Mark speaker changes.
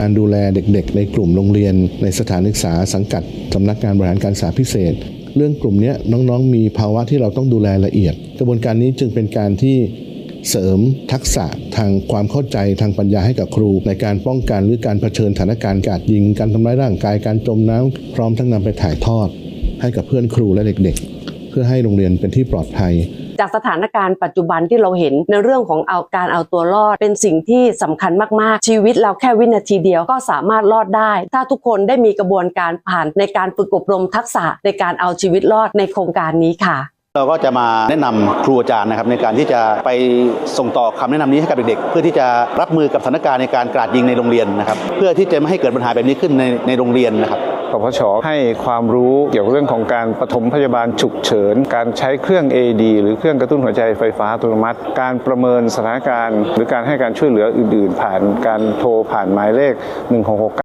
Speaker 1: การดูแลเด็กๆ ในกลุ่มโรงเรียน ในสถานศึกษาสังกัดสำนักงานบริหารการศึกษาพิเศษ เรื่องกลุ่มนี้น้องๆ มีภาวะที่เราต้องดูแลละเอียด กระบวนการนี้จึงเป็นการที่เสริมทักษะทางความเข้าใจทางปัญญาให้กับครู ในการป้องกันหรือการเผชิญสถานการณ์การยิง การทำร้ายร่างกายการจมน้ำพร้อมทั้งนำไปถ่ายทอด ให้กับเพื่อนครูและเด็กๆ เพื่อให้โรงเรียนเป็นที่ปลอดภัย
Speaker 2: จากสถานการณ์ปัจจุบันที่เราเห็นในเรื่องของเอาการเอาตัวรอด เป็นสิ่งที่สำคัญมาก ๆ ชีวิตเราแค่วินาทีเดียวก็สามารถรอดได้ ถ้าทุกคนได้มีกระบวนการผ่านในการฝึกอบรมทักษะในการเอาชีวิตรอดในโครงการนี้ค่ะ
Speaker 3: เราก็จะมาแนะนำครูอาจารย์นะครับในการที่จะไปส่งต่อคำแนะนำนี้ให้กับเด็กๆ เพื่อที่จะรับมือกับสถานการณ์ในการกราดยิงในโรงเรียนนะครับ เพื่อที่จะไม่ให้เกิดปัญหาแบบนี้ขึ้นในในโรงเรียนนะครับ
Speaker 4: ปพชให้ความรู้เกี่ยวกับเรื่องของการปฐมพยาบาลฉุกเฉิน การใช้เครื่อง AD หรือเครื่องกระตุ้นหัวใจไฟฟ้าอัตโนมัติ การประเมินสถานการณ์ หรือการให้การช่วยเหลืออื่น ๆ ผ่านการโทรผ่านหมายเลข 1669